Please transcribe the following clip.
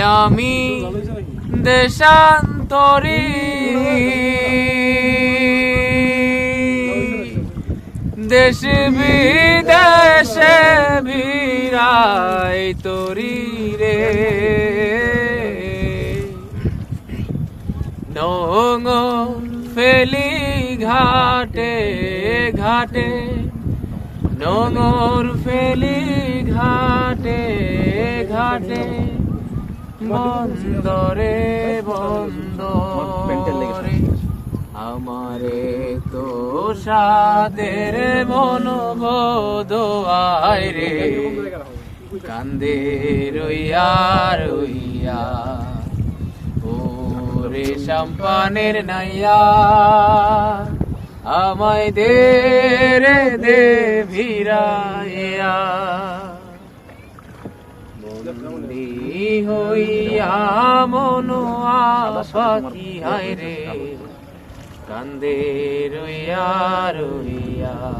আমি দেশান্তরী। দেশ বিদেশে ভিড়াই তরি রে। নোঙর ফেলি ঘাটে ঘাটে। নোঙর ফেলি ঘাটে ঘাটে বন্দরে বন্দরে আমারে তো সাদের মনোবোধ আয় রে। কান্দে রইয়া রইয়া, ওরে সাম্পানের নাইয়া, আমায় দে রে দে ভিড়াইয়া। বন্দি হইয়া মনো পাখি হায় রে। কান্দে রইয়া রইয়া।